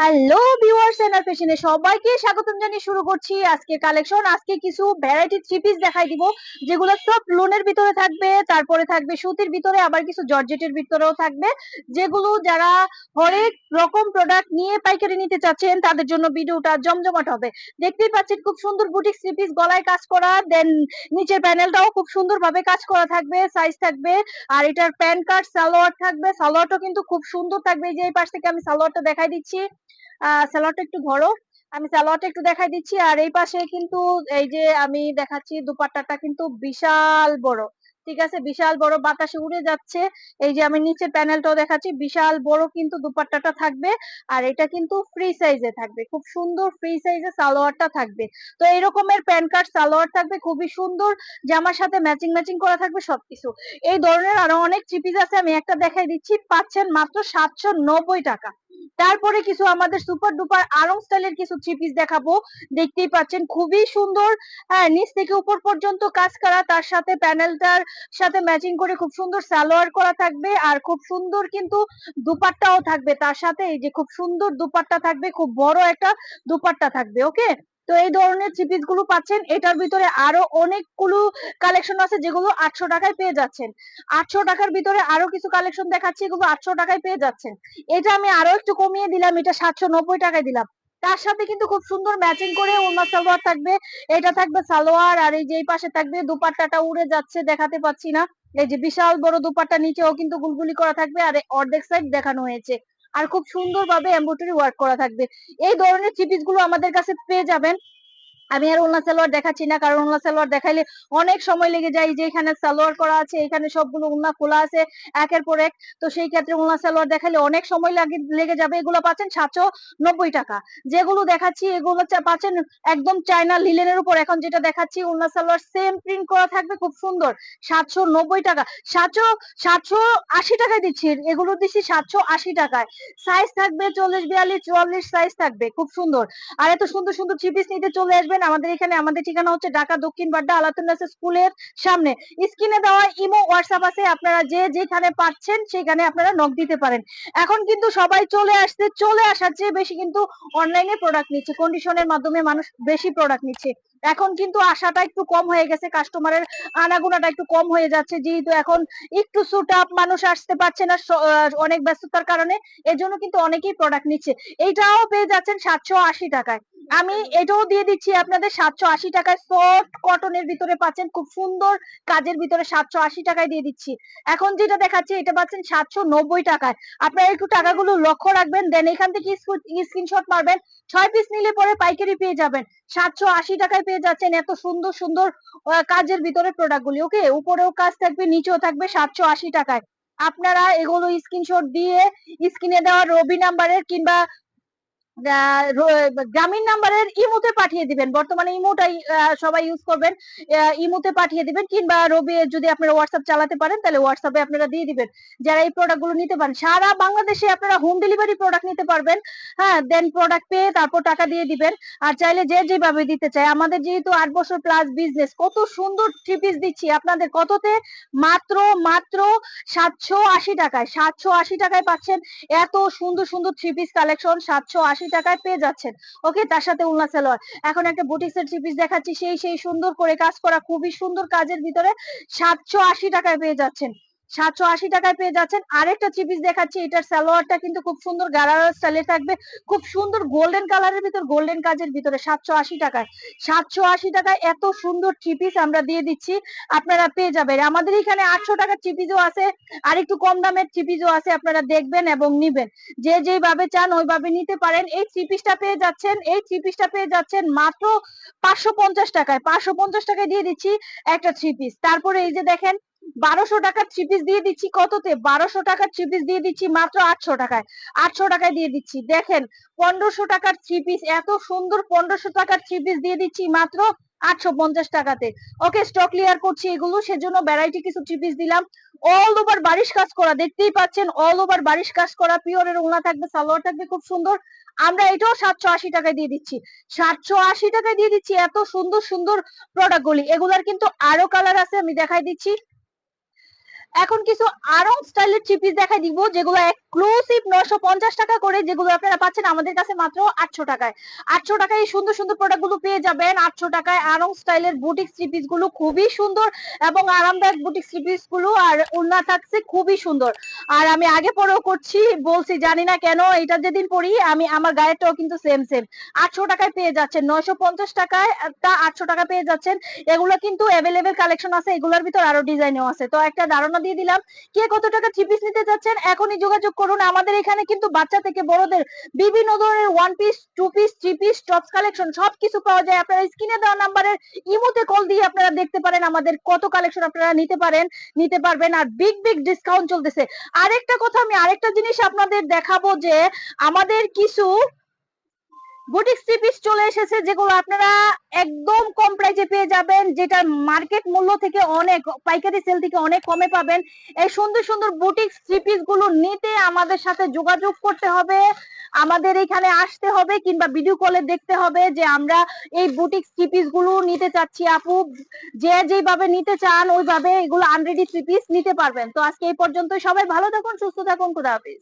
Hello viewers এনার ফ্যাশনে সবাইকে স্বাগতম জানিয়ে শুরু করছি আজকে কালেকশন আজকে কিছু ভ্যারাইটি থ্রি পিস দেখাই দিব, যেগুলো সব লোনের ভিতরে থাকবে, তারপরে থাকবে সুতির ভিতরে, আবার কিছু জর্জেটের ভিতরেও থাকবে। যেগুলো যারা হরেক রকম প্রোডাক্ট নিয়ে পাইকারি নিতে চাচ্ছেন, তাদের জন্য ভিডিওটা জমজমাট হবে। দেখতেই পাচ্ছেন খুব সুন্দর বুটিক থ্রি পিস গলায় কাজ করা দেন নিচের প্যানেলটাও খুব সুন্দর ভাবে কাজ করা থাকবে সাইজ থাকবে, আর এটার প্যান কার্ড, সালোয়ার থাকবে সালোয়ারটা কিন্তু খুব সুন্দর থাকবে। এই যে এই পাশ থেকে আমি সালোয়ারটা দেখাই দিচ্ছি। সালোয়ারটা একটু ধরো আমি সালোয়ারটা একটু দেখাই দিচ্ছি। আর এই পাশে কিন্তু এই যে আমি দেখাচ্ছি, দুপাট্টাটা কিন্তু বিশাল বড়। ঠিক আছে? বিশাল বড় বাতাসে উড়ে যাচ্ছে। এই যে আমি নিচে প্যানেলটাও দেখাচ্ছি। বিশাল বড় কিন্তু দুপাট্টাটা থাকবে। আর এটা কিন্তু ফ্রি সাইজে থাকবে। খুব সুন্দর ফ্রি সাইজে সালোয়ারটা থাকবে। তো এইরকমের প্যান কার্ড সালোয়ার থাকবে। খুবই সুন্দর। জামার সাথে ম্যাচিং ম্যাচিং করা থাকবে সবকিছু। এই ধরনের আরও অনেক থ্রি পিস আছে। আমি একটা দেখাই দিচ্ছি। পাচ্ছেন মাত্র সাতশো নব্বই টাকা। তারপরে কিছু আমাদের সুপার ডুপার আরং স্টাইলের কিছু থ্রি পিস দেখাবো। দেখতেই পাচ্ছেন খুবই সুন্দর হ্যাঁ নিচ থেকে উপর পর্যন্ত কাজ করা, তার সাথে প্যানেলটার সাথে ম্যাচিং করে খুব সুন্দর সালোয়ার করা থাকবে আর খুব সুন্দর কিন্তু দুপাট্টাও থাকবে। তার সাথে এই যে খুব সুন্দর দুপাট্টা থাকবে, খুব বড় একটা দুপাট্টা থাকবে ওকে তো এই ধরনের থ্রি পিসগুলো পাচ্ছেন। এটার ভিতরে আরও অনেকগুলো কালেকশন আছে যেগুলো আটশো টাকায় পেয়ে যাচ্ছেন। আটশো টাকার ভিতরে আরও কিছু কালেকশন দেখাচ্ছি এগুলো আটশো টাকায় পেয়ে যাচ্ছেন। এটা আমি আরও একটু কমিয়ে দিলাম, এটা সাতশো নব্বই টাকায় দিলাম। তার সাথে কিন্তু খুব সুন্দর ম্যাচিং করে ওনা সালোয়ার থাকবে। এটা থাকবে সালোয়ার আর এই যে এই পাশে থাকবে দুপাট্টাটা উড়ে যাচ্ছে, দেখাতে পাচ্ছি না। এই যে বিশাল বড় দুপাট্টা নিচেও কিন্তু গুলগুলি করা থাকবে আর অর্ধেক সাইড দেখানো হয়েছে। আর খুব সুন্দরভাবে এমব্রয়ডারি ওয়ার্ক করা থাকবে। এই ধরনের থ্রি গুলো আমাদের কাছে পেয়ে যাবেন। আমি আর ওনা সালোয়ার দেখাচ্ছি না, কারণ ওনা সালোয়ার দেখাইলে অনেক সময় লেগে যায় যে এখানে সালোয়ার করা আছে, এখানে সবগুলো উন্না খোলা আছে একের পর এক। তো সেই ক্ষেত্রে ওনা সালোয়ার দেখাইলে অনেক সময় লাগে, লেগে যাবে। এগুলো পাচ্ছেন সাতশো নব্বই টাকা। যেগুলো দেখাচ্ছি, এগুলো পাচ্ছেন একদম চায়না লিলেনের উপর। এখন যেটা দেখাচ্ছি ওনা সালোয়ার সেম প্রিন্ট করা থাকবে, খুব সুন্দর। সাতশো নব্বই টাকা। সাতশো সাতশো আশি টাকায় দিচ্ছি। এগুলো দিচ্ছি সাতশো আশি টাকায়। সাইজ থাকবে চল্লিশ, বিয়াল্লিশ, চুয়াল্লিশ সাইজ থাকবে, খুব সুন্দর। আর এত সুন্দর সুন্দর থ্রি পিস নিতে চলে আসবে আসবেন আমাদের এখানে, আমাদের ঠিকানা হচ্ছে ঢাকা দক্ষিণ বাড্ডা আলাতুন্নাসা স্কুলের সামনে। স্ক্রিনে দেওয়া ইমো, হোয়াটসঅ্যাপ আছে, আপনারা যে যেখানে পাচ্ছেন সেখানে আপনারা নক দিতে পারেন। এখন কিন্তু সবাই চলে আসছে, চলে আসার চেয়ে বেশি কিন্তু অনলাইনে প্রোডাক্ট নিচ্ছে। কন্ডিশনের মাধ্যমে মানুষ বেশি প্রোডাক্ট নিচ্ছে। এখন কিন্তু আশাটা একটু কম হয়ে গেছে কাস্টমারের আনাগুনাটা একটু কম হয়ে যাচ্ছে, যেহেতু এখন একটু সুট আপ মানুষ আসতে পারছে না অনেক ব্যস্ততার কারণে এর জন্য কিন্তু অনেকেই প্রোডাক্ট নিচ্ছে। এইটাও পেয়ে যাচ্ছেন সাতশো আশি টাকায়। আমি এটাও দিয়ে দিচ্ছি আপনাদের, সাতশো আশি টাকায় সফট কটনের ভিতরে পাচ্ছেন, খুব সুন্দর কাজের ভিতরে সাতশো আশি টাকায় দিয়ে দিচ্ছি। এখন যেটা দেখাচ্ছি, এটা পাচ্ছেন সাতশো নব্বই টাকায়। আপনারা একটু টাকাগুলো লক্ষ্য রাখবেন, দেন এখান থেকে স্ক্রিনশট মারবেন, ছয় পিস নিলে পরে পাইকারি পেয়ে যাবেন। সাতশো আশি টাকায় যাচ্ছেন এত সুন্দর সুন্দর কাজের ভিতরে প্রোডাক্ট গুলি ওকে উপরেও কাজ থাকবে, নিচেও থাকবে সাতশো আশি টাকায়। আপনারা এগুলো স্ক্রিনশট দিয়ে স্ক্রিনে দেওয়া রবি নাম্বারের কিংবা গ্রামীণ নাম্বারের ইমোতে পাঠিয়ে দিবেন। বর্তমানে ইমোটাই সবাই ইউজ করবেন। ইমোতে পাঠিয়ে দিবেন কিংবা রবি, যদি আপনারা হোয়াটসঅ্যাপ চালাতে পারেন, তাহলে হোয়াটসঅ্যাপে আপনারা দিয়ে দিবেন। যারা এই প্রোডাক্টগুলো নিতে পারেন, সারা বাংলাদেশে আপনারা হোম ডেলিভারি প্রোডাক্ট নিতে পারবেন। হ্যাঁ দেন প্রোডাক্ট পেয়ে তারপর টাকা দিয়ে দিবেন। আর চাইলে যে যেভাবে দিতে চায়, আমাদের যেহেতু আট বছর প্লাস বিজনেস কত সুন্দর থ্রি পিস দিচ্ছি আপনাদের। কততে? মাত্র মাত্র সাতশো আশি টাকায়, সাতশো আশি টাকায় পাচ্ছেন এত সুন্দর সুন্দর থ্রি পিস কালেকশন সাতশো আশি আশি টাকায় পেয়ে যাচ্ছেন। ওকে তার সাথে উলনা সালোয়ার। এখন একটা বুটিক্সের থ্রি পিস দেখাচ্ছি, সেই সেই সুন্দর করে কাজ করা খুবই সুন্দর কাজের ভিতরে সাতশো আশি টাকায় পেয়ে যাচ্ছেন। সাতশো আশি টাকায় পেয়ে যাচ্ছেন। আরেকটা দেখাচ্ছি, এটার সালোয়ারটা কিন্তু খুব সুন্দর স্টাইলে থাকবে। খুব সুন্দর গোল্ডেন কালারের ভিতর গোল্ডেন কাজের ভিতরে সাতশো আশি টাকায়। সাতশো আশি টাকায় এত সুন্দর আমরা দিয়ে দিচ্ছি, আপনারা পেয়ে যাবেন। আমাদের এখানে আটশো টাকার আছে, আর একটু কম দামের আছে, আপনারা দেখবেন এবং নিবেন। যে যেভাবে চান ওইভাবে নিতে পারেন। এই থ্রি পিসটা পেয়ে যাচ্ছেন, এই থ্রি পিসটা পেয়ে যাচ্ছেন মাত্র পাঁচশো পঞ্চাশ টাকায়। পাঁচশো পঞ্চাশ টাকায় দিয়ে দিচ্ছি একটা থ্রি পিস তারপরে এই যে দেখেন বারোশো টাকার থ্রি পিস দিয়ে দিচ্ছি কততে? বারোশো টাকার থ্রি পিস দিয়ে দিচ্ছি মাত্র আটশো টাকায়। আটশো টাকায় দিয়ে দিচ্ছি। দেখেন, পনেরোশো টাকার থ্রি পিস এত সুন্দর পনেরোশো টাকার থ্রি পিস দিয়ে দিচ্ছি মাত্র আটশো পঞ্চাশ টাকাতে। ওকে স্টক ক্লিয়ার করছি এগুলো, সেজন্য ভ্যারাইটি কিছু থ্রি পিস দিলাম। অল ওভার বারিশ কাজ করা, দেখতেই পাচ্ছেন অল ওভার বারিশ কাজ করা পিওরের ওনা থাকবে, সালোয়ার থাকবে, খুব সুন্দর। আমরা এটাও সাতশো আশি টাকায় দিয়ে দিচ্ছি। সাতশো আশি টাকায় দিয়ে দিচ্ছি এত সুন্দর সুন্দর প্রোডাক্ট গুলি। এগুলার কিন্তু আরও কালার আছে, আমি দেখাই দিচ্ছি। এখন কিছু আরং স্টাইলের থ্রি পিস দেখাই দিব, যেগুলো এক্সক্লুসিভ নশো পঞ্চাশ টাকা করে, যেগুলো আপনারা পাচ্ছেন আমাদের কাছে মাত্র আটশো টাকায়। আটশো টাকায় এই সুন্দর সুন্দর প্রোডাক্টগুলো পেয়ে যাবেন। আটশো টাকায় আরং স্টাইলের বুটিক থ্রি পিসগুলো খুবই সুন্দর এবং আরামদায়ক বুটিক থ্রি পিসগুলো আর ওড়না থাকছে খুবই সুন্দর। আর আমি আগে পরেও করছি, বলছি জানি না কেন এটা যেদিন পরি, আমি আমার গায়েরটাও কিন্তু সেম সেম আটশো টাকায় পেয়ে যাচ্ছেন, নয়শো পঞ্চাশ টাকায় তা আটশো টাকা পেয়ে যাচ্ছেন। এগুলো কিন্তু অ্যাভেলেবেল কালেকশন আছে, এগুলোর ভিতর আরও ডিজাইনও আছে। তো একটা ধারণা দিয়ে দিলাম। কে কত টাকা থ্রি পিস নিতে চাচ্ছেন, এখনই যোগাযোগ করুন। আমাদের এখানে কিন্তু বাচ্চা থেকে বড়দের বিভিন্ন ধরনের one piece two piece three piece tops collection সবকিছু পাওয়া যায়। আপনারা স্ক্রিনে দেওয়া নাম্বারের ইমোতে কল দিয়ে আপনারা দেখতে পারেন আমাদের কত কালেকশন আপনারা নিতে পারেন, নিতে পারবেন আর বিগ বিগ ডিসকাউন্ট চলতেছে। আরেকটা কথা আমি আরেকটা জিনিস আপনাদের দেখাবো যে, আমাদের কিছু বুটিক থ্রি পিস চলে এসেছে, যেগুলো আপনারা একদম কম প্রাইসে পেয়ে যাবেন যেটা মার্কেট মূল্য থেকে অনেক, পাইকারি সেল থেকে অনেক কমে পাবেন। এই সুন্দর সুন্দর বুটিক থ্রি পিসগুলো নিতে আমাদের সাথে যোগাযোগ করতে হবে। আমাদের এখানে আসতে হবে কিংবা ভিডিও কলে দেখতে হবে যে আমরা এই বুটিক থ্রি পিসগুলো নিতে চাচ্ছি। আপু, যে যেভাবে নিতে চান, ওইভাবে এগুলো আনরেডি থ্রি পিস নিতে পারবেন। তো আজকে এই পর্যন্ত সবাই ভালো থাকুন, সুস্থ থাকুন, খুদা হাফিজ।